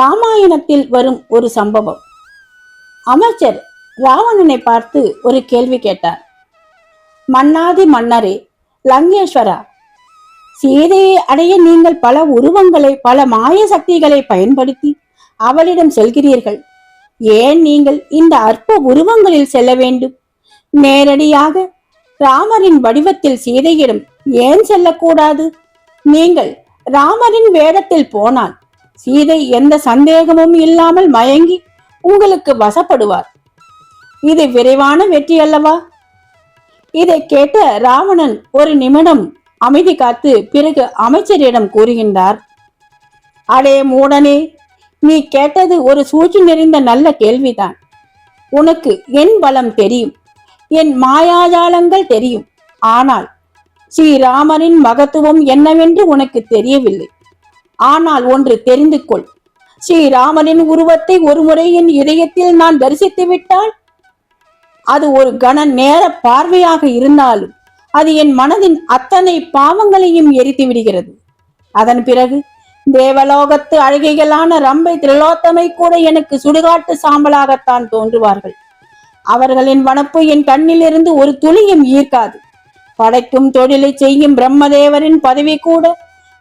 ராமாயணத்தில் வரும் ஒரு சம்பவம். அமைச்சர் ராவணனை பார்த்து ஒரு கேள்வி கேட்டார். மன்னாதி மன்னரே லங்கேஸ்வரா சீதையை அடைய நீங்கள் பல உருவங்களை பல மாய சக்திகளை பயன்படுத்தி அவளிடம் செல்கிறீர்கள். ஏன் நீங்கள் இந்த அற்ப உருவங்களில் செல்ல வேண்டும்? நேரடியாக ராமரின் வடிவத்தில் சீதையிடம் ஏன் செல்லக்கூடாது? நீங்கள் ராமரின் வேடத்தில் போனால் சீதை எந்த சந்தேகமும் இல்லாமல் மயங்கி உங்களுக்கு வசப்படுவார். இது விரைவான வெற்றி அல்லவா? இதை கேட்ட ராவணன் ஒரு நிமிடம் அமைதி காத்து பிறகு அமைச்சரிடம் கூறுகின்றார் அடே மூடனே நீ கேட்டது ஒரு சூழ்ச்சி நிறைந்த நல்ல கேள்விதான். உனக்கு என் பலம் தெரியும் என் மாயாஜாலங்கள் தெரியும். ஆனால் ஸ்ரீராமரின் மகத்துவம் என்னவென்று உனக்கு தெரியவில்லை. ஆனால் ஒன்று தெரிந்து கொள் ஸ்ரீராமனின் உருவத்தை ஒருமுறை என் இதயத்தில் நான் தரிசித்து விட்டால் அது ஒரு கன நேர பார்வையாக இருந்தாலும் அது என் மனதின் அத்தனை பாவங்களையும் எரித்து விடுகிறது. அதன் பிறகு தேவலோகத்து அழகைகளான ரம்பை திரிலோத்தமை கூட எனக்கு சுடுகாட்டு சாம்பலாகத்தான் தோன்றுவார்கள். அவர்களின் வனப்பு என் கண்ணிலிருந்து ஒரு துளியும் ஈர்க்காது. படைக்கும் தொழிலை செய்யும் பிரம்மதேவரின் பதவி கூட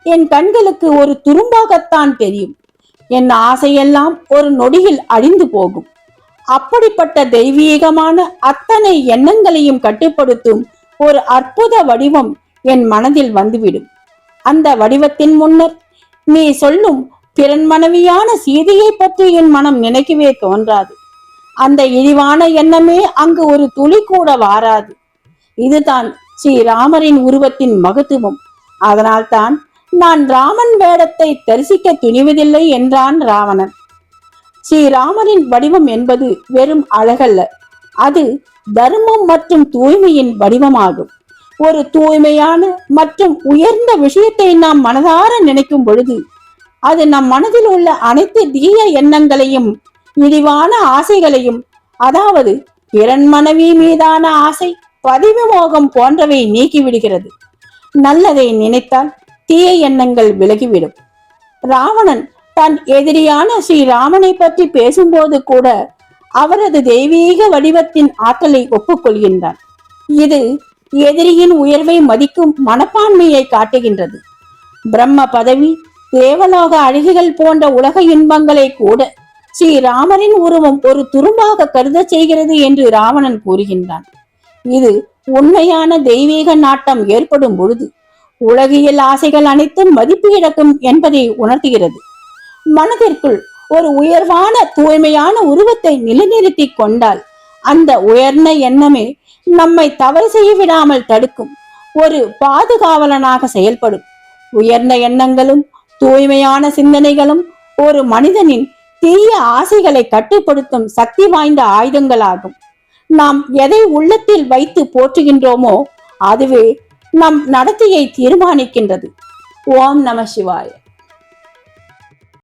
என் கண்களுக்கு ஒரு துரும்பாகத்தான் தெரியும். என் ஆசையெல்லாம் ஒரு நொடியில் அழிந்து போகும். அப்படிப்பட்ட தெய்வீகமான அத்தனை எண்ணங்களையும் கட்டுப்படுத்தும் ஒரு அற்புத வடிவம் என் மனதில் வந்துவிடும். அந்த வடிவத்தின் முன்னர் நீ சொல்லும் பிறன் மனைவியான சீதையை பற்றி என் மனம் நினைக்கவே தோன்றாது. அந்த இழிவான எண்ணமே அங்கு ஒரு துளி கூட வாராது. இதுதான் ஸ்ரீராமரின் உருவத்தின் மகத்துவம். அதனால்தான் நான் ராமன் வேடத்தை தரிசிக்க துணிவதில்லை என்றான் ராவணன். ஸ்ரீராமரின் வடிவம் என்பது வெறும் அழகல்ல. அது தர்மம் மற்றும் தூய்மையின் வடிவமாகும். ஒரு தூய்மையான மற்றும் உயர்ந்த விஷயத்தை நாம் மனதார நினைக்கும் பொழுது அது நம் மனதில் உள்ள அனைத்து தீய எண்ணங்களையும் இழிவான ஆசைகளையும் அதாவது பிறன் மனைவி மீதான ஆசை பதிவு மோகம் போன்றவை நீக்கிவிடுகிறது. நல்லதை நினைத்தால் தீய எண்ணங்கள் விலகிவிடும். ராவணன் தன் எதிரியான ஸ்ரீராமனை பற்றி பேசும்போது கூட அவரது தெய்வீக வடிவத்தின் ஆற்றலை ஒப்புக்கொள்கின்றான். இது எதிரியின் உயர்வை மதிக்கும் மனப்பான்மையை காட்டுகின்றது. பிரம்ம பதவி தேவலோக அழகிகள் போன்ற உலக இன்பங்களை கூட ஸ்ரீராமரின் உருவம் ஒரு துரும்பாக கருதச் செய்கிறது என்று ராவணன் கூறுகின்றான். இது உண்மையான தெய்வீக நாட்டம் ஏற்படும் பொழுது உலகியல் ஆசைகள் அனைத்தும் மதிப்பு இழக்கும் என்பதை உணர்த்துகிறது. மனதிற்குள் ஒரு உயர்வான தூய்மையான உருவத்தை நிலைநிறுத்தி கொண்டால் அந்த உயர்ந்த எண்ணமே நம்மை தவறு செய்ய விடாமல் தடுக்கும். ஒரு பாதுகாவலனாக செயல்படும். உயர்ந்த எண்ணங்களும் தூய்மையான சிந்தனைகளும் ஒரு மனிதனின் தீய ஆசைகளை கட்டுப்படுத்தும் சக்தி வாய்ந்த ஆயுதங்களாகும். நாம் எதை உள்ளத்தில் வைத்து போற்றுகின்றோமோ அதுவே நம் நடத்தையை தீர்மானிக்கின்றது. ஓம் நம சிவாய.